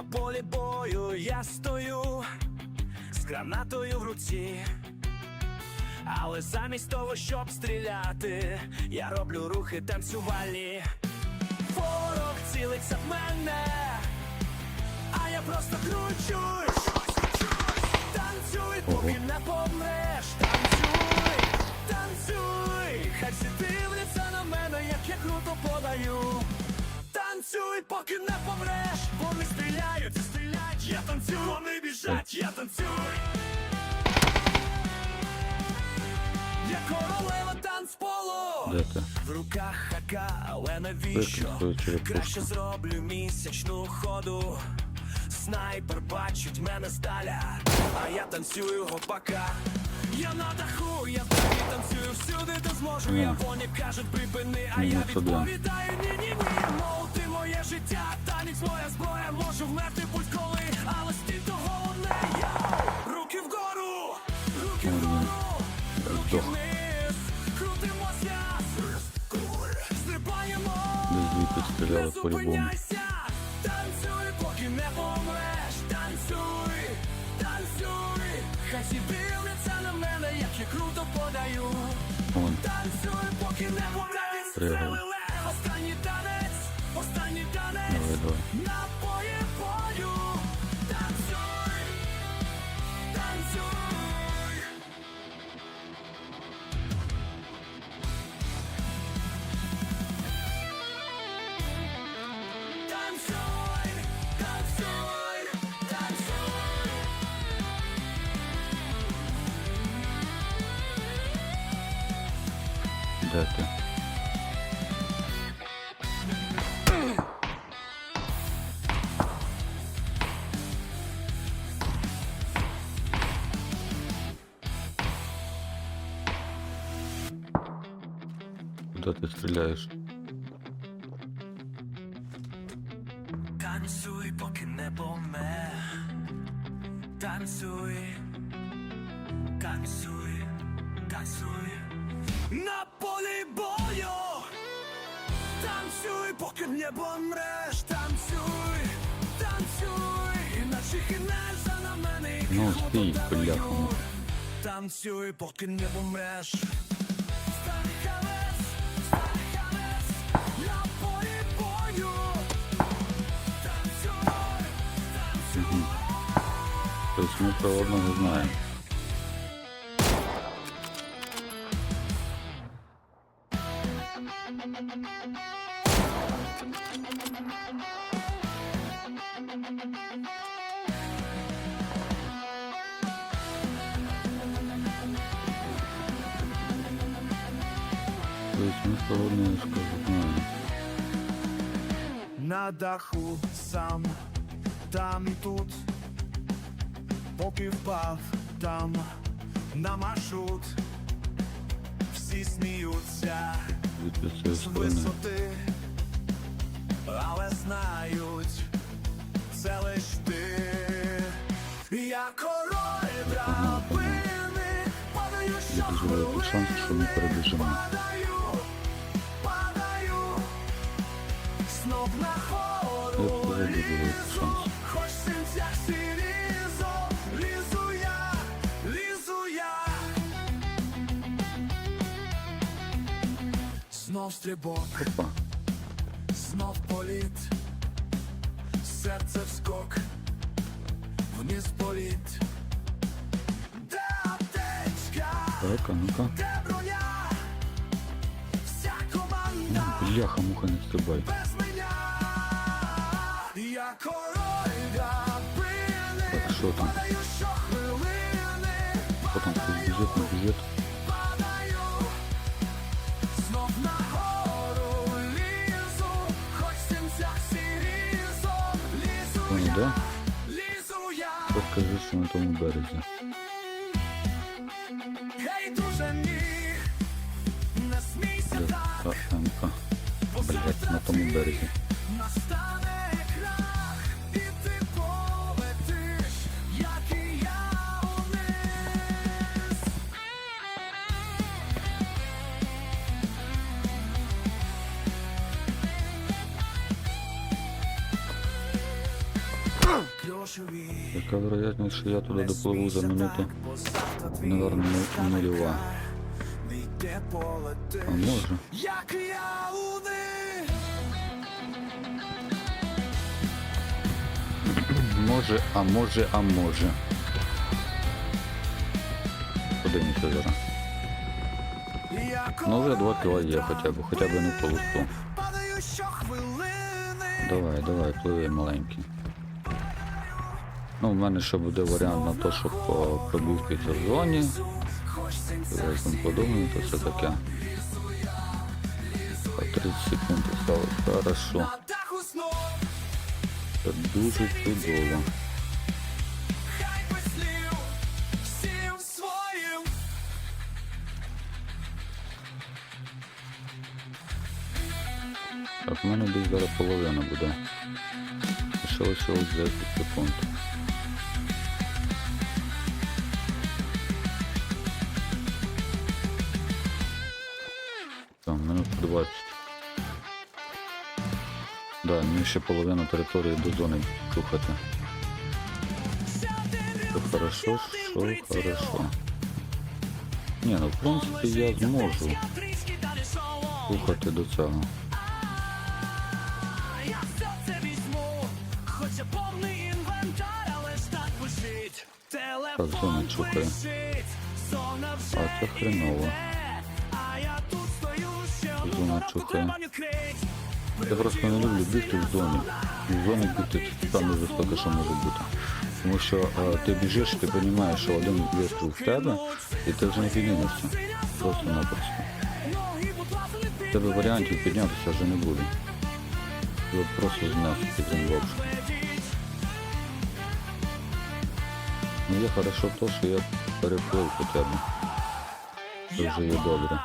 На полі бою я стою з гранатою в руці. Але замість того, щоб стріляти, я роблю рухи танцювальні. Ворог цілиться в мене, а я просто кручусь. Танцюй, поки не помреш. Танцюй, танцюй. Хай всі дивляться на мене, як я круто подаю. Танцюй, поки не помреш. Вони стріляють і стріляють. Я танцюю, вони біжать, я танцюю. Я королева танцполу. В руках хака, але навіщо? Краще зроблю місячну ходу. Снайпер бачить мене здаля, а я танцюю гопака. Я на даху, я взагалі танцюю всюди, де зможу. Я вони кажуть, припини, а я відповідаю ні, ні, ні. Мов ти життя, танець моя зброя, можу вмерти будь-коли, але стій то головне. Йоу! Руки вгору, руки вгору, руки вниз, крутимося, стрибаємо. Не зупиняйся, танцюй, поки не помреш, танцюй, танцюй, хай всі дивляться на мене, як я круто подаю. Танцюй, поки не помреш, Пригай. Танцюй, танцюй. Де ти? Ти стріляєш? Танцюй, поки не помер. Танцюй, танцюй, танцюй. На полі бою. Танцюй, поки не помреш. Танцюй, танцюй. Іначе хинешся на мене. Ну, стій, бляха. Танцюй, поки не помреш. Тобто ми про одного знаємо. Тобто ми про одного скажу знаємо. На даху сам, там і тут, Поки впав там на маршрут, всі сміються з висоти, але знають, це лиш ти. Я король драбини, падаю Є дуже великий шанс, що ми. Падаю, падаю, знов на хору лізу, хоч в синцях всі Знов стрибок, Опа. знов політ, серце вскок, вниз політ. Де аптечка? Так, а ну-ка. Де броня? Вся команда Бляха, муха не стрибай. без мене. Я король драбини, Так, що там? падаю щохвилини, Потім хтось да? Покажи, що на тому березі. Блять, на тому березі. Яка вероятність, що я туди допливу за минуту? Наверно, ну- нульова. А може? Як я Може, а може, а може. Подивимося зараз. Ну вже 2 кіла є хоча б, хоча б не по листу. падаю щохвилини Давай, давай, пливи маленький. Ну, в мене ще буде варіант на те, щоб по- пробігтися в зоні. Подумаю, то все таке. А 30 секунд осталось. Хорошо. Це дуже чудово. Так, в мене десь зараз половина буде. Ще лишилось 10 секунд. 20. Да, мені ще половину території до зони чухати. Що хорошо, що хорошо. Ні, ну в принципі я зможу рухати до цього. Все так зона чухає. А це хреново. Зона чухає. Я просто не люблю бігти в зоні. В зоні бігти це саме жорстоке, що може бути. Тому що е, ти біжиш, ти розумієш, що один вистріл в тебе, і ти вже не піднімешся. Просто-напросто. В тебе варіантів піднятися вже не буде. Його просто знести під землю. підлетіть. Ну хорошо то, що я переплив хоча б. Це вже є добре.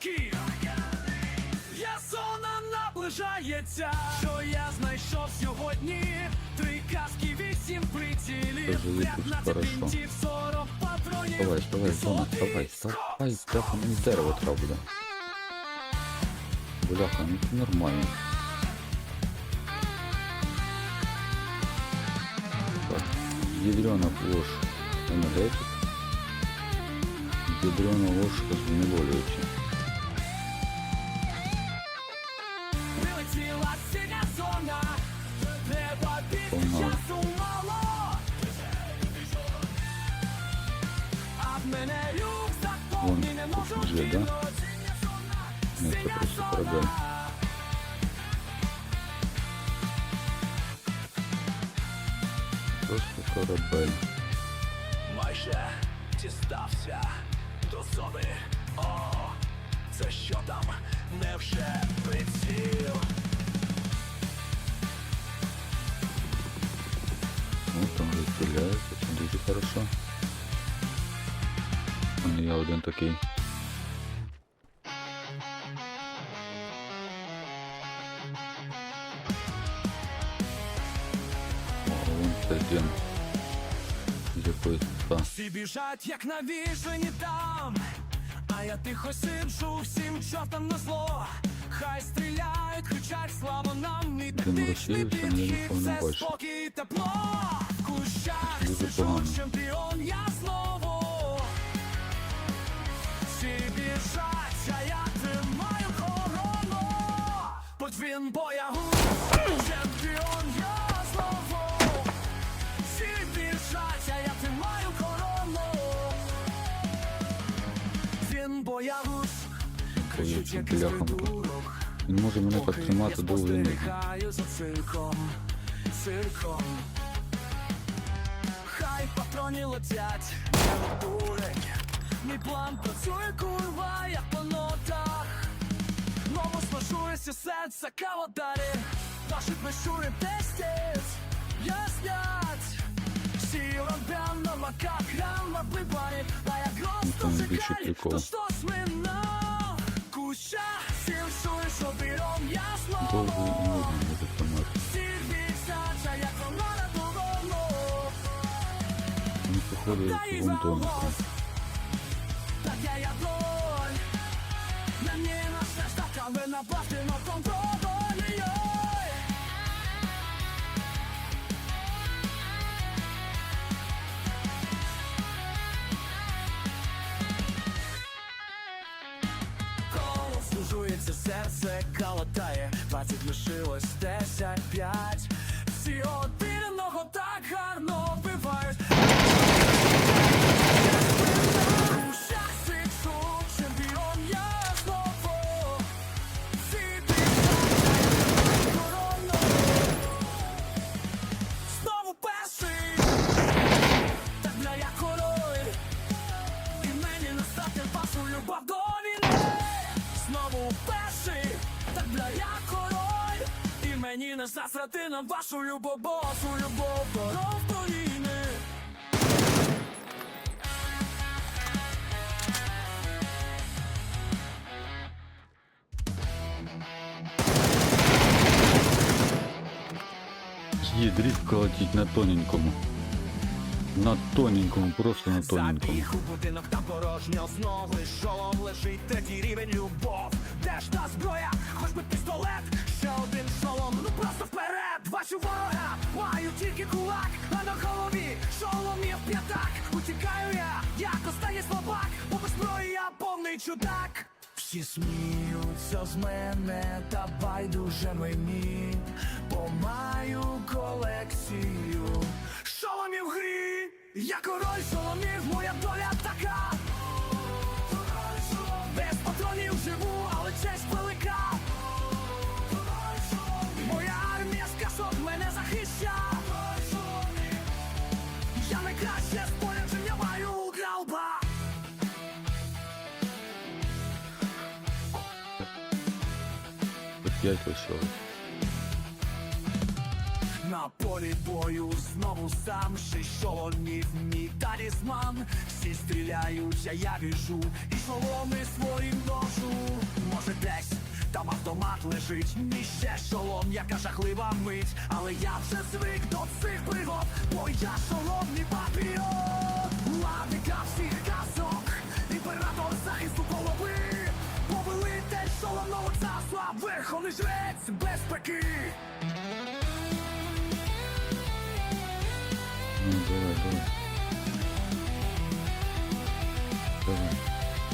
Такий. Я зона наближається, що я знайшов сьогодні. Три каски, вісім прицілів, Це вже 15 бінтів, 40 патронів. Давай, давай, зона, давай, давай, бляха, мені з дерева треба буде. Бляха, ну нормально. Ядрена ложь енергетик. Ядрена зневолюється. Прилетіла не можу да? кинуть. Ні, це просто корабель. Просто корабель. Майже дістався до зони. О, це що там? Невже приціл? Ну, там вже стріляється, це дуже хорошо. У мене один такий. Всі біжать, як навіжені там, а я тихо сиджу, всім чортам на зло. Хай стріляють, кричать слава нам, мій тактичний підхід, це спокій тепло. В кущах погано. чемпіон, я знову. Всі біжать, а я тримаю корону. Подвін боягуз, чемпіон, я знову. Він боягуз, кричить, як із придурок. Він може мене так тримати Я довго спостерігаю за цирком, цирком. Хай патроні летять, не дурень. Мій план працює, курва, як по нотах. Ново смажується серце каводарі. Наші прищури тестять, яснять. Всі робям на маках, грам на я прикол. знову. і я команда додому. Він походу як вон так я я на все так, штака, башті на пам'ятає, двадцять лишилось десять. Мені не засрати на вашу любов, бо любов до України Є дріб колотіть на тоненькому. На тоненькому, просто на тоненькому. Забіг у будинок там порожньо Знову шолом лежить третій рівень любов Де ж та зброя, хоч би пістолет Ще один шолом, просто вперед Бачу ворога, маю тільки кулак А на голові шоломів п'ятак Утікаю я, як останній слабак Бо без зброї я повний чудак всі сміються з мене, та байдуже мені, бо маю колекцію шоломів грі. Я король шоломів, моя доля така. 5 веселих. На полі бою знову сам шоломів мій талісман Всі стріляють, а я біжу і шоломи своїм ношу Може десь там автомат лежить, мій ще шолом, яка жахлива мить, але я вже звик до цих пригод, бо я шоломний патріот, Владика всіх казок, імператор захисту шоломного царства, верховний жрець безпеки Ну, давай, давай.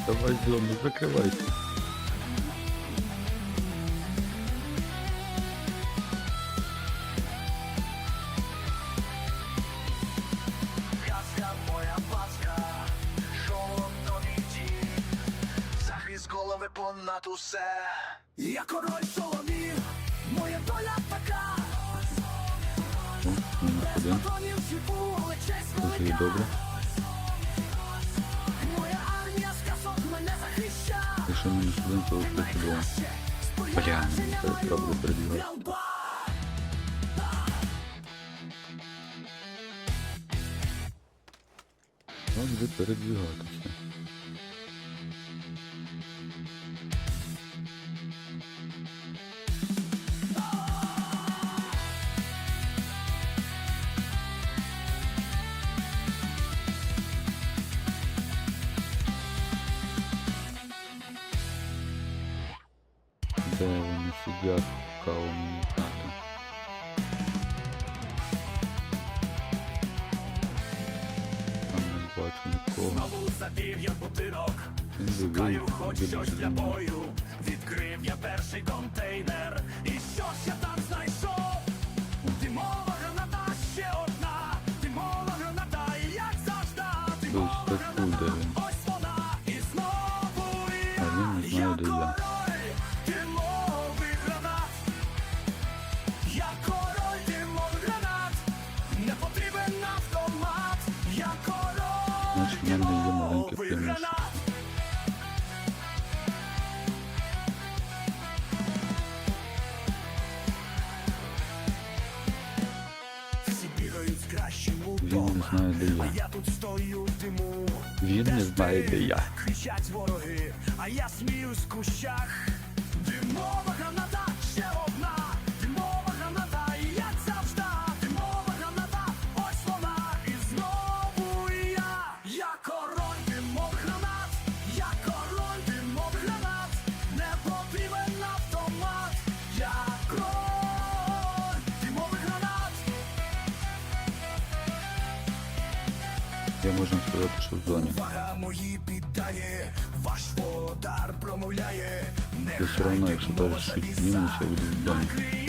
Давай. Давай, закривайся. Усе. Я король шоломів, моя доля така. Без патронів живу, але честь велика. добре. Моя армія з казок мене захищає. Якщо то успіху два. Бля, мені. Треба буде передвігатися. Вивів хоч щось для бою. Відкрив я перший контейнер. І що ж я там Він не знає, де я. Він не знає, де я. Кричать вороги, а я сміюсь в кущах. Димова граната, ще Я в зоні. Все одно, якщо даже шить мінус, я буду в.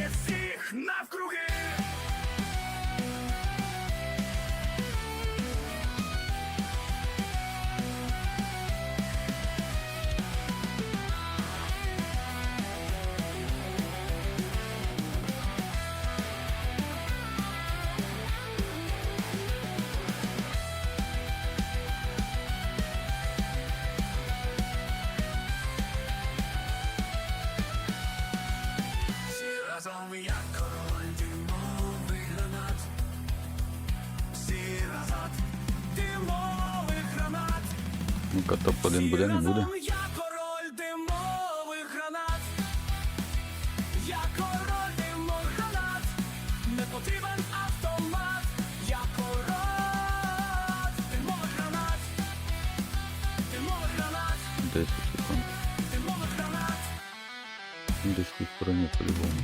король дімовий гранат, всі буде, не буде. Я король димових гранат. Я король димових гранат. Не потрібен автомат. Я король димових гранат. Димових гранат. Десь в стороні по-любому.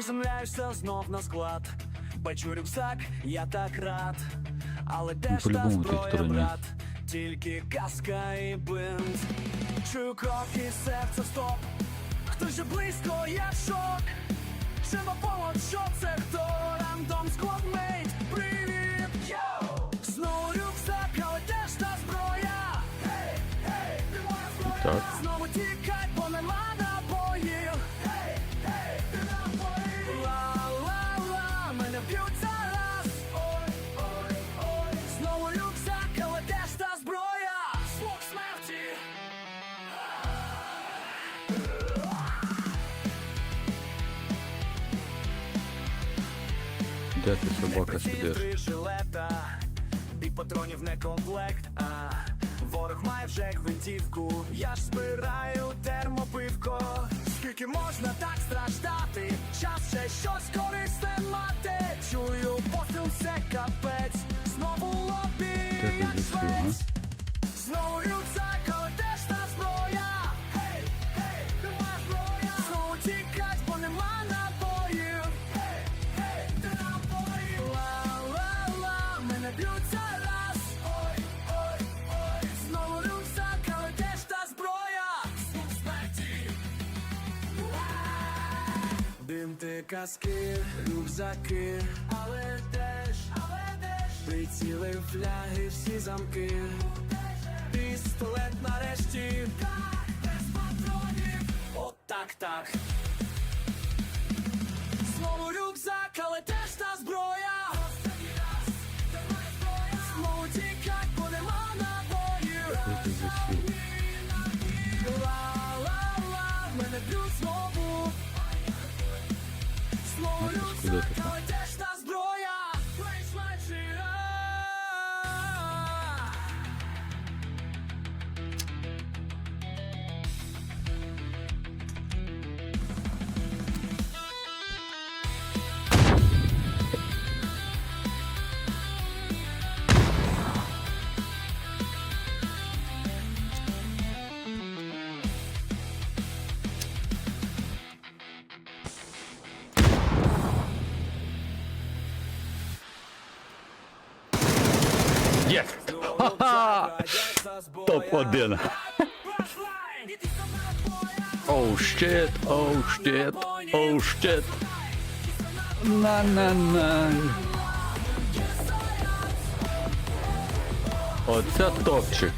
Приземляєшся знов на склад. Бачу рюкзак, я так рад. Але де ж та зброя, брат? Тільки каска і бинт. Чую кроки, серце стоп. Хтось же близько, я шок. Чи на помот, що це хто? Рандом складмейт, привіт! Йоу! Знову рюкзак, але де ж та зброя? Гей, гей, ти моя зброя! Так. Де ти собака сидиш? І патронів не комплект, а ворог має вже гвинтівку. Я ж збираю термопивко. Скільки можна так страждати? Час ще щось корисне мати. Чую, посил все капець. Знову лобі, як швець. Знову рюкзак, Каски, рюкзаки, але теж, але теж приціли фляги, всі замки. Пістолет нарешті, так, без патронів. От так, так. Знову рюкзак, але теж Hadi çıkıyor oturma. Топ-1. Оу, щит, оу, щит, оу, щит. На-на-на. Оце топчик.